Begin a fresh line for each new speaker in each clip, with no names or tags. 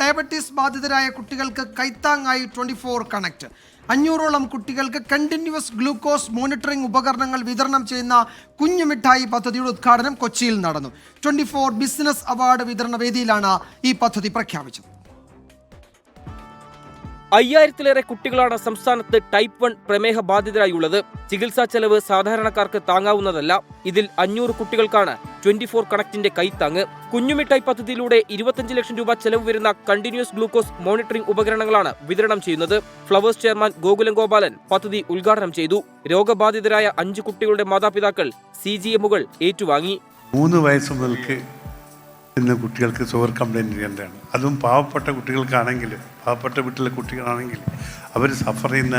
Diabetes ബാധിതരായ കുട്ടികൾക്ക് കൈത്താങ്ങായി twenty four connect. അഞ്ഞൂറോളം കുട്ടികൾക്ക് കണ്ടിന്യൂസ് ഗ്ലൂക്കോസ് മോണിറ്ററിംഗ് ഉപകരണങ്ങൾ വിതരണം ചെയ്യുന്ന കുഞ്ഞു മിഠായി പദ്ധതിയുടെ ഉദ്ഘാടനം കൊച്ചിയിൽ നടന്നു. ട്വന്റി ഫോർ ബിസിനസ് അവാർഡ് വിതരണ വേദിയിലാണ് ഈ പദ്ധതി പ്രഖ്യാപിച്ചത്.
അയ്യായിരത്തിലേറെ കുട്ടികളാണ് സംസ്ഥാനത്ത് ടൈപ്പ് വൺ പ്രമേഹ ബാധിതരായുള്ളത്. ചികിത്സാ ചെലവ് സാധാരണക്കാർക്ക് താങ്ങാവുന്നതല്ല. ഇതിൽ അഞ്ഞൂറ് കുട്ടികൾക്കാണ് ട്വന്റി ഫോർ കണക്റ്റിന്റെ കൈത്താങ്ങ്. കുഞ്ഞുമിഠായി പദ്ധതിയിലൂടെ ഇരുപത്തഞ്ച് ലക്ഷം രൂപ ചെലവ് വരുന്ന കണ്ടിന്യൂസ് ഗ്ലൂക്കോസ് മോണിറ്ററിംഗ് ഉപകരണങ്ങളാണ് വിതരണം ചെയ്യുന്നത്. ഫ്ലവേഴ്സ് ചെയർമാൻ ഗോകുലം ഗോപാലൻ പദ്ധതി ഉദ്ഘാടനം ചെയ്തു. രോഗബാധിതരായ അഞ്ച് കുട്ടികളുടെ മാതാപിതാക്കൾ സി ജി എമ്മുകൾ ഏറ്റുവാങ്ങി.
മൂന്ന് വയസ്സ് മുതൽക്ക് ഇന്ന് കുട്ടികൾക്ക് ഷുഗർ കംപ്ലൈന്റ് ചെയ്യേണ്ടതാണ്. അതും പാവപ്പെട്ട കുട്ടികൾക്കാണെങ്കിൽ പാവപ്പെട്ട വീട്ടിലെ കുട്ടികളാണെങ്കിൽ അവർ സഫർ ചെയ്യുന്ന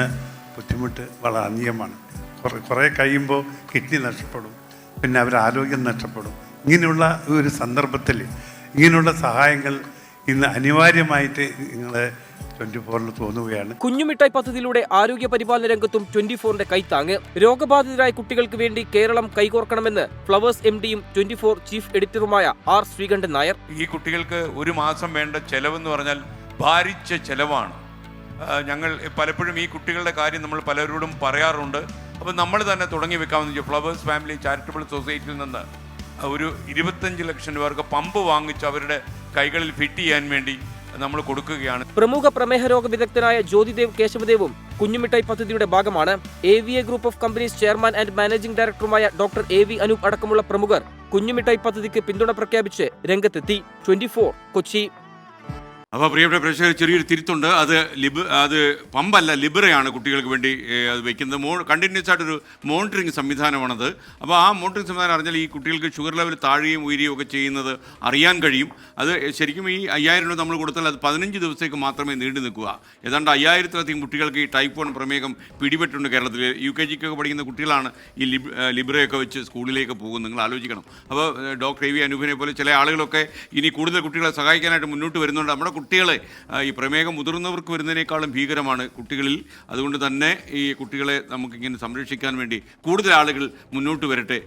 ബുദ്ധിമുട്ട് വളരെ അന്യമാണ്. കുറേ കുറേ കഴിയുമ്പോൾ കിഡ്നി നഷ്ടപ്പെടും. പിന്നെ അവർ ആരോഗ്യം നഷ്ടപ്പെടും. ഇങ്ങനെയുള്ള ഒരു സന്ദർഭത്തിൽ ഇങ്ങനെയുള്ള സഹായങ്ങൾ ഇന്ന് അനിവാര്യമായിട്ട് നിങ്ങളെ ട്വന്റി ഫോറിൽ തോന്നുകയാണ്.
കുഞ്ഞുമിഠായി പദ്ധതിയിലൂടെ ആരോഗ്യ പരിപാലന രംഗത്തും ട്വന്റി ഫോറിന്റെ കൈത്താങ് രോഗബാധിതരായ കുട്ടികൾക്ക് വേണ്ടി കേരളം കൈകോർക്കണമെന്ന് ഫ്ലവേഴ്സ് എം ഡിയും ട്വന്റി ഫോർ ചീഫ് എഡിറ്ററുമായ ആർ ശ്രീകണ്ഠൻ നായർ.
ഈ കുട്ടികൾക്ക് ഒരു മാസം വേണ്ട ചെലവെന്ന് പറഞ്ഞാൽ ഭാരിച്ച ചെലവാണ്. ഞങ്ങൾ പലപ്പോഴും ഈ കുട്ടികളുടെ കാര്യം നമ്മൾ പലരോടും പറയാറുണ്ട്. അപ്പോൾ നമ്മൾ തന്നെ തുടങ്ങി വെക്കാമെന്ന് ഫ്ലവേഴ്സ് ഫാമിലി ചാരിറ്റബിൾ സൊസൈറ്റിയിൽ നിന്ന് ഒരു ഇരുപത്തഞ്ച് ലക്ഷം രൂപ പമ്പ് വാങ്ങിച്ച് അവരുടെ കൈകളിൽ ഫിറ്റ് ചെയ്യാൻ വേണ്ടി നമ്മൾ കൊടുക്കുകയാണ്.
പ്രമുഖ പ്രമേഹ രോഗ വിദഗ്ധനായ ജ്യോതിദേവ് കേശവദേവും കുഞ്ഞുമിഠായി പദ്ധതിയുടെ ഭാഗമാണ് A V A group of companies chairman and managing ഡയറക്ടറുമായ ഡോക്ടർ എ വി അനൂപ് അടക്കമുള്ള പ്രമുഖർ കുഞ്ഞുമിഠായി പദ്ധതിക്ക് പിന്തുണ പ്രഖ്യാപിച്ച് രംഗത്തെത്തി. ട്വന്റി കൊച്ചി.
അപ്പോൾ പ്രിയപ്പെട്ട പ്രേക്ഷകർ ചെറിയൊരു തിരുത്തുണ്ട്. അത് ലിബ് അത് പമ്പല്ല ലിബറയാണ് കുട്ടികൾക്ക് വേണ്ടി അത് വെക്കുന്നത്. മോ കണ്ടിന്യൂസ് ആയിട്ടൊരു മോണിറ്ററിംഗ് സംവിധാനമാണത്. അപ്പോൾ ആ മോണിറ്ററിംഗ് സംവിധാനം അറിഞ്ഞാൽ ഈ കുട്ടികൾക്ക് ഷുഗർ ലെവൽ താഴുകയും ഉയരുകയും ഒക്കെ ചെയ്യുന്നത് അറിയാൻ കഴിയും. അത് ശരിക്കും ഈ അയ്യായിരം രൂപ നമ്മൾ കൊടുത്താൽ അത് പതിനഞ്ച് ദിവസത്തേക്ക് മാത്രമേ നീണ്ടു നിൽക്കുക. ഏതാണ്ട് അയ്യായിരത്തിലധികം കുട്ടികൾക്ക് ഈ ടൈപ്പ് വൺ പ്രമേഹം പിടിപെട്ടുണ്ട് കേരളത്തിൽ യു കെ ജിക്കൊക്കെ പഠിക്കുന്ന കുട്ടികളാണ് ഈ ലിബ് ലിബറയൊക്കെ വെച്ച് സ്കൂളിലേക്ക് പോകും നിങ്ങൾ ആലോചിക്കണം. അപ്പോൾ ഡോക്ടർ എ വി അനൂപിനെ പോലെ ചില ആളുകളൊക്കെ ഇനി കൂടുതൽ കുട്ടികളെ സഹായിക്കാനായിട്ട് മുന്നോട്ട് വരുന്നുണ്ട്. നമ്മുടെ കുട്ടികളെ ഈ പ്രമേഹം മുതിർന്നവർക്ക് വരുന്നതിനേക്കാളും ഭീകരമാണ് കുട്ടികളിൽ. അതുകൊണ്ട് തന്നെ ഈ കുട്ടികളെ നമുക്കിങ്ങനെ സംരക്ഷിക്കാൻ വേണ്ടി കൂടുതൽ ആളുകൾ മുന്നോട്ട് വരട്ടെ.